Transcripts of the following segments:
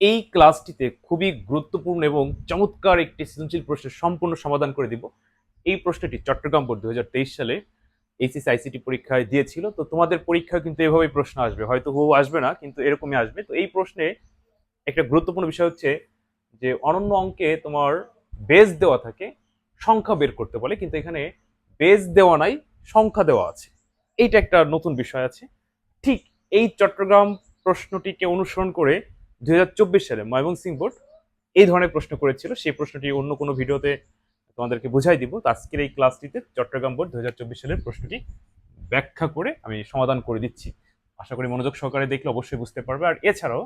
এই ক্লাসটিতে খুবই গুরুত্বপূর্ণ এবং চমৎকার একটি সৃজনশীল প্রশ্নের সম্পূর্ণ সমাধান করে দিব। এই প্রশ্নটি চট্টগ্রাম বোর্ড দু হাজার তেইশ সালে এইচএস আইসিটি পরীক্ষায় দিয়েছিল। তো তোমাদের পরীক্ষায় কিন্তু এভাবেই প্রশ্ন আসবে। হয়তো হু আসবে না, কিন্তু এরকমই আসবে। তো এই প্রশ্নে একটা গুরুত্বপূর্ণ বিষয় হচ্ছে যে, অনন্য অঙ্কে তোমার বেজ দেওয়া থাকে, সংখ্যা বের করতে বলে, কিন্তু এখানে বেজ দেওয়া নাই, সংখ্যা দেওয়া আছে। এইটা একটা নতুন বিষয় আছে। ঠিক এই চট্টগ্রাম প্রশ্নটিকে অনুসরণ করে দুই হাজার চব্বিশ সালে ময়মনসিংহ বোর্ড এই ধরনের প্রশ্ন করেছিল। সেই প্রশ্নটি অন্য কোনো ভিডিওতে তোমাদেরকে বুঝাই দিব। আজকের এই ক্লাসটিতে চট্টগ্রাম বোর্ড দু সালের প্রশ্নটি ব্যাখ্যা করে আমি সমাধান করে দিচ্ছি। আশা করি মনোযোগ সহকারে দেখলে অবশ্যই বুঝতে পারবে। আর এছাড়াও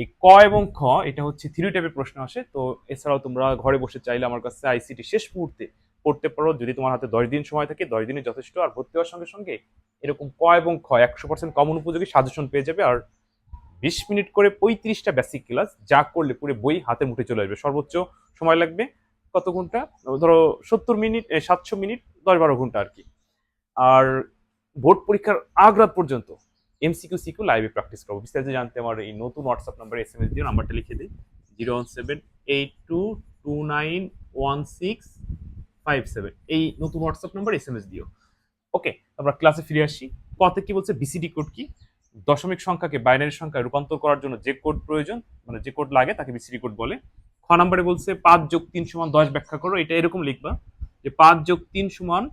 এই ক এবং খ, এটা হচ্ছে থ্রি টাইপের প্রশ্ন আসে। তো এছাড়াও তোমরা ঘরে বসে চাইলে আমার কাছে আইসিটি শেষ মুহূর্তে পড়তে পারো। যদি তোমার হাতে দশ দিন সময় থাকে, দশ দিনে যথেষ্ট। আর ভর্তি হওয়ার সঙ্গে সঙ্গে এরকম ক এবং খ একশো পার্সেন্ট কমন উপযোগী সাজেশন পেয়ে যাবে। আর বিশ মিনিট করে পঁয়ত্রিশটা বেসিক ক্লাস যা করলে পুরো বই হাতে মুঠে চলে আসবে। সর্বোচ্চ সময় লাগবে কত ঘণ্টা? ধরো সত্তর মিনিট সাতশো মিনিট, দশ বারো ঘণ্টা আর কি। আর বোর্ড পরীক্ষার আগ রাত পর্যন্ত এমসিকিউ সিকিউ লাইভে প্র্যাকটিস করব। বিস্তারিত জানতে আমার এই নতুন WhatsApp number S M S দিয়ে নাম্বারটা লিখে দিই। Zero one seven eight two two nine one six five seven. এই নতুন WhatsApp number S M S দিও। ওকে, আমরা ক্লাসে ফিরে আসি। কতে কি বলছে? বিসিডি কোড কি? দশমিক সংখ্যাকে বাইনারি সংখ্যায় রূপান্তর করার জন্য যে কোড প্রয়োজন মানে যে কোড লাগে তাকে বিসিডি কোড বলে। খ নাম্বারে বলছে পাঁচ যোগ তিন সমান দশ ব্যাখ্যা করো, এটা এরকম লিখবা যে পাঁচ যোগ তিন সমান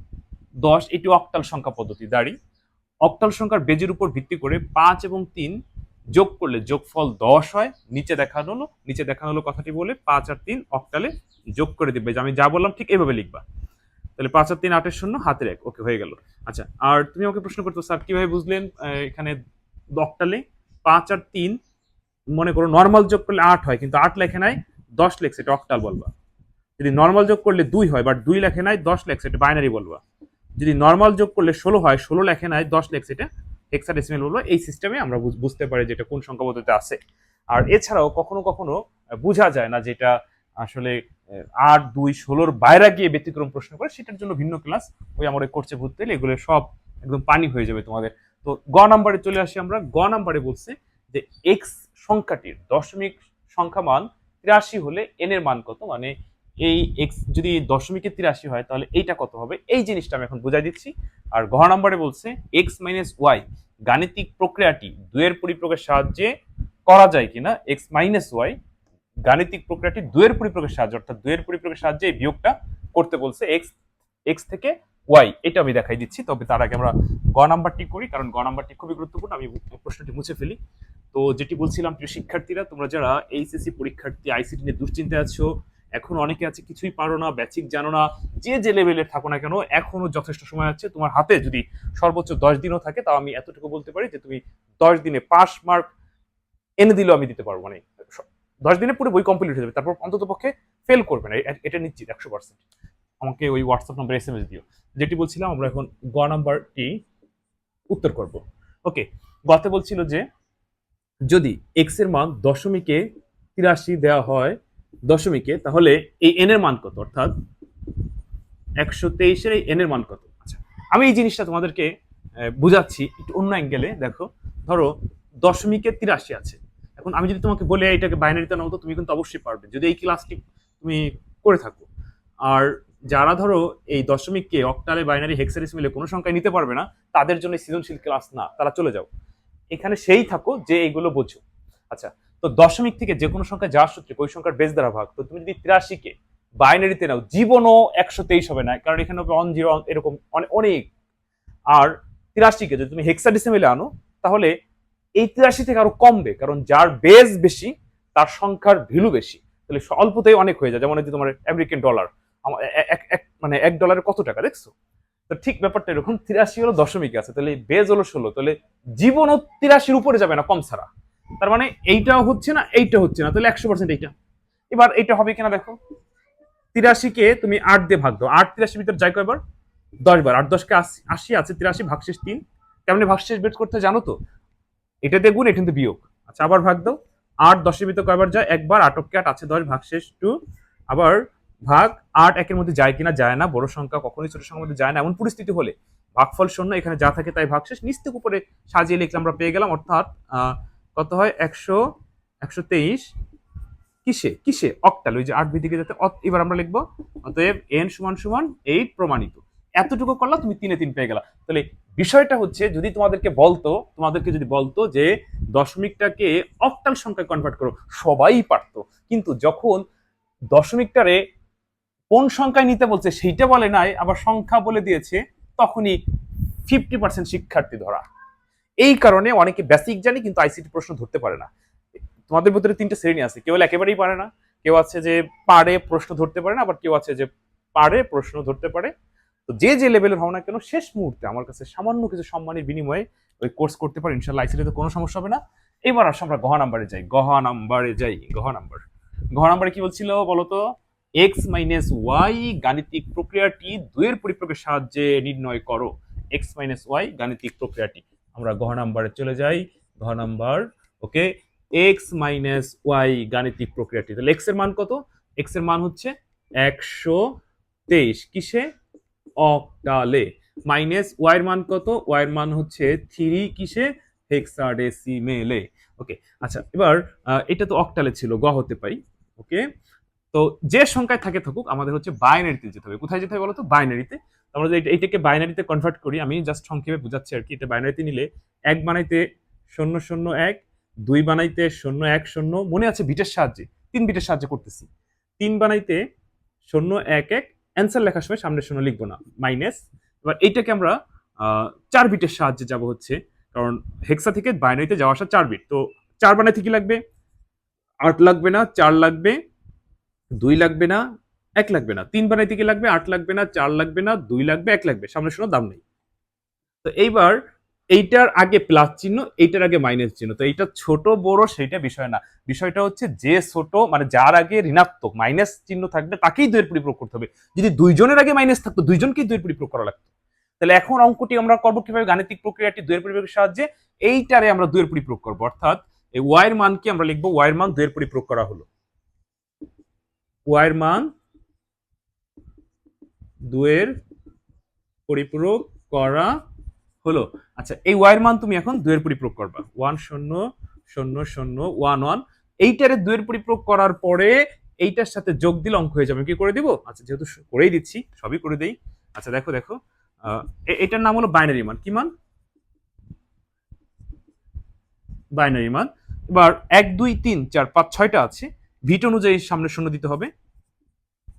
দশ, এটি অক্টাল সংখ্যা পদ্ধতি, দাঁড়ি। অক্টাল সংখ্যার বেজের উপর ভিত্তি করে পাঁচ এবং তিন যোগ করলে যোগফল দশ হয়, নিচে দেখানো হলো, নিচে দেখানো হলো কথাটি বলে পাঁচ আর তিন অক্টালে যোগ করে দিবে। আমি যা বললাম ঠিক এভাবে লিখবা। তাহলে পাঁচ আর তিন আটের শূন্য, হাতের এক। ওকে, হয়ে গেল। আচ্ছা আর তুমি আমাকে প্রশ্ন করতো স্যার, কীভাবে বুঝলেন এখানে অক্টালে পাঁচ আর তিন, মনে করো নর্মাল যোগ করলে আট হয়, কিন্তু আট লেখে নাই, দশ লেখছে, এটা অক্টাল বলবা। যদি নর্মাল যোগ করলে দুই হয় বাট দুই লেখে নাই, দশ লেখছে, এটা বাইনারি বলবা। যদি নর্মাল যোগ করলে ষোলো হয়, ষোলো লেখে নাই, দশ লেখছে, এটা হেক্সাডেসিমেল বলব। এই সিস্টেমে আমরা বুঝ- বুঝতে পারি যে এটা কোন সংখ্যা পদ্ধতিতে আছে। আর এছাড়াও কখনো কখনো বোঝা যায় না যেটা আসলে আট, দুই, ষোলোর বাইরে গিয়ে ব্যতিক্রম প্রশ্ন করে, সেটার জন্য ভিন্ন ক্লাস ওই আমার ওই কোর্সে ভর্তি হলে এগুলো সব একদম পানি হয়ে যাবে তোমাদের। তো গ নাম্বারে চলে আসি আমরা। গ নাম্বারে বলছে যে এক্স সংখ্যাটির দশমিক সংখ্যা মান তিরাশি হলে এন এর মান কত? মানে এই এক্স যদি দশমিকে তিরাশি হয়, তাহলে এইটা কত হবে? এই জিনিসটা আমি এখন বুঝাই দিচ্ছি। আর ঘ নাম্বারে বলছে এক্স মাইনাস ওয়াই গাণিতিক প্রক্রিয়াটি দুয়ের পরিপ্রকের সাহায্যে করা যায় কিনা? এক্স মাইনাস ওয়াই গাণিতিক প্রক্রিয়াটি দুয়ের পরিপ্রকের সাহায্যে, অর্থাৎ দুয়ের পরিপ্রকের সাহায্যে এই বিয়োগটা করতে বলছে এক্স এক্স থেকে ওয়াই এটা আমি দেখাই দিচ্ছি। তবে তার আগে আমরা গ নাম্বারটি করি, কারণ গ নাম্বারটি খুবই গুরুত্বপূর্ণ। আমি প্রশ্নটি মুছে ফেলি। তো যেটি বলছিলাম, প্রিয় শিক্ষার্থীরা, তোমরা যারা এইচএসসি পরীক্ষার্থী আইসিটি নিয়ে দুশ্চিন্তায় আছো, এখন অনেকে আছে, কিছুই পারো না ব্যাচিক জানো না, যে যে লেভেলের থাকো না কেন, এখনও যথেষ্ট সময় আছে। তোমার হাতে যদি সর্বোচ্চ দশ দিনও থাকে, তাও আমি এতটুকু বলতে পারি যে, তুমি দশ দিনে পাস মার্ক এনে দিলেও আমি দিতে পারব। মানে দশ দিনে পুরো বই কমপ্লিট হয়ে যাবে। তারপর অন্তত পক্ষে ফেল করবে না। এটা নিশ্চিত একশো পার্সেন্ট আমাকে ওই WhatsApp number S M S দিও। যেটি বলছিলাম, আমরা এখন গ নাম্বারটি উত্তর করব। ওকে গতে বলছিল যে, যদি এক্সের মান দশমিকে তিরাশি দেওয়া হয়, দশমিকে, তাহলে এই এন এর মান কত? অর্থাৎ একশো তেইশের এই এন এর মান কত? আচ্ছা আমি এই জিনিসটা তোমাদেরকে বুঝাচ্ছি একটু অন্য অ্যাঙ্গেলে দেখো, ধরো দশমিকে তিরাশি আছে। এখন আমি যদি তোমাকে বলে এটাকে বাইনারিতে নাও তো, তুমি কিন্তু অবশ্যই পারবে। যদি এই ক্লাসটি তুমি করে থাকো। আর যারা ধরো এই দশমিককে অক্টালে বাইনারি হেক্সাডেসিমেলে কোনো সংখ্যায় নিতে পারবে না, তাদের জন্য সৃজনশীল ক্লাস না, তারা চলে যাও। এখানে সেই থাকো যে এইগুলো বোঝো। আচ্ছা তো দশমিক থেকে যে কোনো সংখ্যা যাওয়ার সূত্রে ওই সংখ্যার বেস দ্বারা ভাগ। তো তুমি যদি তিরাশিকে বাইনারিতে নাও, জীবনও একশো তেইশ হবে না, কারণ এখানে হবে অন জিরো এরকম অনে- অনেক। আর তিরাশিকে যদি তুমি হেক্সাডেসিমেলে আনো, তাহলে এই তিরাশি থেকে আরও কমবে, কারণ যার বেস বেশি, তার সংখ্যার ভ্যালু বেশি। তাহলে অল্পতেই অনেক হয়ে যায়, যেমন যে তোমার আমেরিকান ডলার আমার এক মানে এক ডলারে কত টাকা, দেখছ? তো ঠিক ব্যাপারটা এরকম তিরাশি হলো দশমিক আছে, তাহলে বেজ হলো ষোলো, তাহলে জীবনও তিরাশির উপরে যাবে না, কম ছাড়া। তার মানে এইটাও হচ্ছে না, এইটা হচ্ছে না, তাহলে একশো পার্সেন্ট এইটা। এবার এইটা হবে কিনা দেখো। তিরাশিকে তুমি আট দিয়ে ভাগ দাও, আট তিরাশি ভিতরে যাই কয়বার? দশ বার, আট দশকে আশি আছে, তিরাশি ভাগশেষ তিন। তেমনি ভাগশেষ বের করতে জানো তো? এটা গুণ এটা কিন্তু বিয়োগ। আচ্ছা আবার ভাগ দাও। আট দশের ভিতরে কয়বার যায়? একবার, আটককে আট, আছে দশ ভাগশেষ টু আবার ভাগ আট একের মধ্যে যায় কিনা যায় না, বড় সংখ্যা কখনোই ছোট সংখ্যার মধ্যে যায় না, এমন পরিস্থিতি হলে ভাগফল শূন্য, এখানে যা থাকে তাই ভাগশেষ। নিস্তেক উপরে সাজিয়ে লিখলে আমরা পেয়ে গেলাম, অর্থাৎ কত হয়? একশো একশো তেইশ। কিসে? কিসে? অক্টাল, ওই যে আট ভিত্তিকে যাতে এবার আমরা লিখব, অতএব এন সমান সমান এইট প্রমাণিত। এতটুকু করলা তুমি তিনে তিন পেয়ে গেলা। তাহলে বিষয়টা হচ্ছে, যদি তোমাদেরকে বলতো, তোমাদেরকে যদি বলতো যে দশমিকটাকে অক্টাল সংখ্যায় কনভার্ট করো, সবাই পারতো। কিন্তু যখন দশমিকটারে কোন সংখ্যায় নিতে বলছে সেইটা বলে নাই, আবার সংখ্যা বলে দিয়েছে, তখনই ফিফটি পার্সেন্ট শিক্ষার্থী ধরা। এই কারণে অনেকে বেসিক জানে, কিন্তু আইসিটি প্রশ্ন ধরতে পারে না। তোমাদের ভিতরে তিনটে শ্রেণি আছে, কেউ একেবারেই পারে না, কেউ আছে যে পারে প্রশ্ন ধরতে পারে না, আবার কেউ আছে যে পারে প্রশ্ন ধরতে পারে। তো যে যে লেভেলের হও না কেন, শেষ মুহূর্তে আমার কাছে সামান্য কিছু সম্মানের বিনিময়ে ওই কোর্স করতে পারে ইনশাল্লাহ আইসিটিতে কোনো সমস্যা হবে না। এবার আসো আমরা গহ নাম্বারে যাই, গহ নাম্বারে যাই, গহ নাম্বার। গহ নাম্বারে কি বলছিল বলতো এক্স মাইনাস ওয়াই গাণিতিক প্রক্রিয়াটি দুইয়ের পরিপ্রকের সাহায্যে নির্ণয় করো। এক্স মাইনাস ওয়াই গাণিতিক প্রক্রিয়াটি। আমরা গহ নাম্বারে চলে যাই। গহ number okay X minus Y গাণিতিক প্রক্রিয়াটি। তাহলে এক্সের মান কত? এক্সের মান হচ্ছে একশো তেইশ। কিসে? অক্টালে। মাইনাস ওয়াই এর মান কত? ওয়াই এর মান হচ্ছে থ্রি। কিসে? হেক্সাডেসিমেলে। ওকে আচ্ছা এবার এটা তো অক্টালে ছিল, গ হতে পাই ওকে তো যে সংখ্যায় থাকে থাকুক, আমাদের হচ্ছে বাইনারিতে যেতে হবে। কোথায় যেতে হবে বলো তো বাইনারিতে আমরা যদি এইটাকে বাইনারিতে কনভার্ট করি, আমি জাস্ট সংক্ষেপে বোঝাচ্ছি আর কি। এটা বাইনারিতে নিলে এক বানাইতে শূন্য শূন্য, এক, দুই বানাইতে শূন্য, এক, শূন্য, মনে আছে বিটের সাহায্যে? তিন বিটের সাহায্যে করতেছি। তিন বানাইতে শূন্য, এক এক অ্যান্সার লেখার সময় সামনে শূন্য লিখব না মাইনাস এবার এইটাকে আমরা চার বিটের সাহায্যে যাব হচ্ছে, কারণ হেক্সা থেকে বাইনারিতে যাওয়া আসা চার বিট তো চার বানাইতে কি লাগবে? আট লাগবে না, চার লাগবে দুই লাগবে না, এক লাগবে না। তিন বানাইতে কি লাগবে? আট লাগবে না, চার লাগবে না, দুই লাগবে, এক লাগবে। সামনে শূন্য দাম নেই। তো এইবার এইটার আগে প্লাস চিহ্ন, এইটার আগে মাইনাস চিহ্ন। তো এইটা ছোট, বড়, সেইটা বিষয় না। বিষয়টা হচ্ছে যে ছোট মানে যার আগে ঋণাত্মক, মাইনাস চিহ্ন থাকবে তাকেই দুইয়ের পরিপ্রয়োগ করতে হবে। যদি দুইজনের আগে মাইনাস থাকতো, দুইজনকেই দুইয়ের পরিপ্রয়োগ করা লাগতো। তাহলে এখন অঙ্কটি আমরা করব কীভাবে? গাণিতিক প্রক্রিয়াটি দুইয়ের পরিপ্রয়োগের সাহায্যে এইটারে আমরা দুইয়ের পরিপ্রয়োগ করব। অর্থাৎ এই ওয়াইয়ের মানকে আমরা লিখব ওয়াইয়ের মান দুইয়ের পরিপ্রয়োগ করা হলো। ওয়াইয়ের মান দুয়ের পরিপূরক করা হলো। আচ্ছা এই ওয়াইয়ের মান তুমি এখন দুয়ের পরিপূরক করবা। ওয়ান শূন্য শূন্য শূন্য, ওয়ান ওয়ান। এইটারে দুয়ের পরিপূরক করার পরে এইটার সাথে যোগ দিলে অঙ্ক হয়ে যাবে। কি করে দিব? আচ্ছা যেহেতু করেই দিচ্ছি, সবই করে দেই। আচ্ছা দেখো দেখো। এটার নাম হলো বাইনারি মান। কি মান? বাইনারি মান। এবার এক, দুই, তিন, চার, পাঁচ, ছয়টা আছে। ভিট অনুযায়ী সামনে শূন্য দিতে হবে।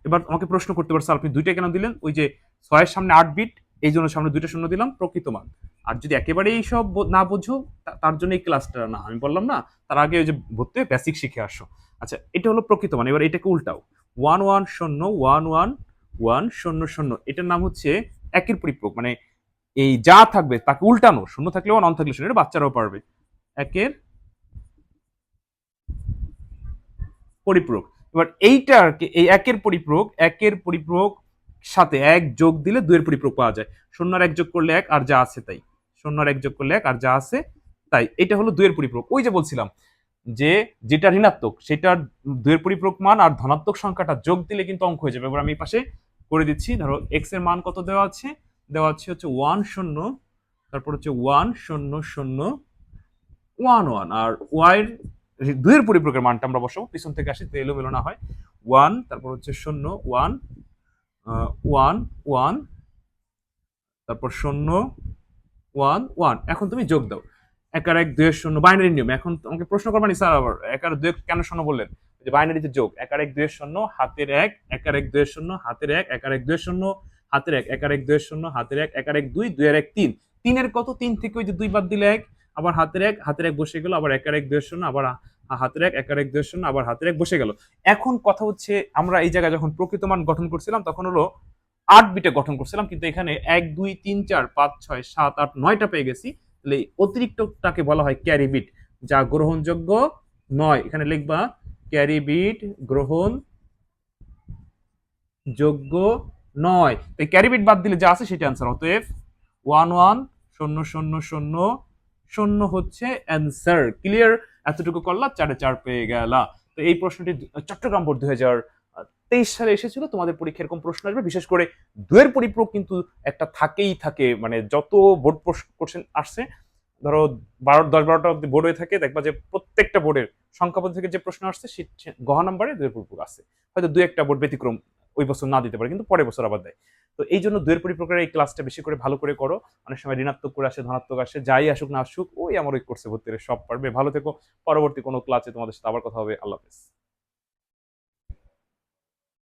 এবার আমাকে প্রশ্ন করতে পারছে, আপনি দুইটা কেন দিলেন? ওই যে ছয়ের সামনে আট বিট, এই জন্য সামনে দুইটা শূন্য দিলাম, প্রকৃত মান। আর যদি একেবারে এই সব না বোঝো তার জন্য এই ক্লাসটা না, আমি বললাম না, তার আগে ওই যে ভর্তি বেসিক শিখে আসো। আচ্ছা এটা হলো প্রকৃত মান, এবার এটাকে উল্টাও। ওয়ান ওয়ান, শূন্য, ওয়ান ওয়ান ওয়ান, শূন্য শূন্য, এটার নাম হচ্ছে একের পরিপ্রক মানে এই যা থাকবে তাকে উল্টানো, শূন্য থাকলে ওয়ান থাকলে শূন্য, এটা বাচ্চারাও পারবে। একের পরিপূরক। এবার এইটাকে এই একের পরিপূরক একের পরিপূরক সাথে এক যোগ দিলে দুইয়ের পরিপূরক পাওয়া যায়। শূন্য আর এক যোগ করলে এক, আর যা আছে তাই। শূন্য আর এক যোগ করলে এক, আর যা আছে তাই। এটা হলো দুইয়ের পরিপূরক। ওই যে বলছিলাম যে যেটা ঋণাত্মক, সেটার দুইয়ের পরিপূরক মান আর ধনাত্মক সংখ্যাটা যোগ দিলে কিন্তু অঙ্ক হয়ে যাবে। এবার আমি পাশে করে দিচ্ছি। ধরো এক্সের মান কত দেওয়া আছে? দেওয়া আছে হচ্ছে ওয়ান শূন্য, তারপর হচ্ছে ওয়ান শূন্য শূন্য ওয়ান ওয়ান আর ওয়াইয়ের দুইয়ের পরিপ্রকের মানটা আমরা বসাবো। পিছন থেকে আসি তো এলোমেলো না হয় ওয়ান তারপর হচ্ছে শূন্য ওয়ান ওয়ান ওয়ান তারপর শূন্য ওয়ান ওয়ান এখন তুমি যোগ দাও। এক আর এক দুয়ের শূন্য বাইনারি নিয়ম। এখন তোমাকে প্রশ্ন করবানি স্যার, আবার এক আর দুয়ে কেন শূন্য বললেন? যে বাইনারিতে যোগ, এক আর এক দুয়ের শূন্য, হাতের এক এক আর এক দুয়ের শূন্য, হাতের এক এক আর এক দুয়ের শূন্য, হাতের এক এক আর এক দুয়ের শূন্য, হাতের এক এক আর এক, দুই দুই আর এক, তিন। তিনের কত? তিন থেকে ওই যে দুই বাদ দিলে এক। আবার হাতের এক হাতের এক বসে গেল, আবার এক আর এক দুয়ের শূন্য, আবার হাতের এক এক আর এক দুয়ের শূন্য, আবার হাতের এক বসে গেল। এখন কথা হচ্ছে, আমরা এই জায়গায় যখন প্রকৃত মান গঠন করছিলাম, তখন হলো আট বিটে গঠন করছিলাম, কিন্তু এখানে এক, দুই, তিন, চার, পাঁচ, ছয়, সাত, আট নয়টা পেয়ে গেছি। তাহলে অতিরিক্তটাকে বলা হয় ক্যারি বিট যা গ্রহণযোগ্য নয়। এখানে লিখবা ক্যারি বিট গ্রহণ যোগ্য নয়। তো ক্যারি বিট বাদ দিলে যা আছে সেটা অ্যান্সার অতএব ওয়ান ওয়ান শূন্য শূন্য শূন্য শূন্য হচ্ছে অ্যান্সার ক্লিয়ার এতটুকু করলা, চারে চার পেয়ে গেলা। তো এই প্রশ্নটি চট্টগ্রাম বোর্ড দুই হাজার তেইশ সালে এসেছিল। তোমাদের পরীক্ষা এরকম প্রশ্ন আসবে। বিশেষ করে দুয়ের পরিপ্রক কিন্তু একটা থাকেই থাকে। মানে যত বোর্ড কোশ্চেন আসছে, ধরো বারো দশ বারোটা অব্দি বোর্ড হয়ে থাকে, দেখবা যে প্রত্যেকটা বোর্ডের সংখ্যাপদ থেকে যে প্রশ্ন আসছে গহ নাম্বারে দুয়ের পরিপূরক আছে হয়তো দু একটা বোর্ড ব্যতিক্রম ওই বছর না দিতে পারে, কিন্তু পরের বছর আবার দেয়। তো এই জন্য দুয়ের পরিপ্রকারের এই ক্লাসটা বেশি করে ভালো করে করো। অনেক সময় ঋণাত্মক করে আসে, ধনাত্মক আসে, যাই আসুক না আসুক, ওই আমার ওই কোর্সে ভর্তি সব পারবে। ভালো থেকো, পরবর্তী কোনো ক্লাসে তোমাদের সাথে আবার কথা হবে। আল্লাহ হাফেজ।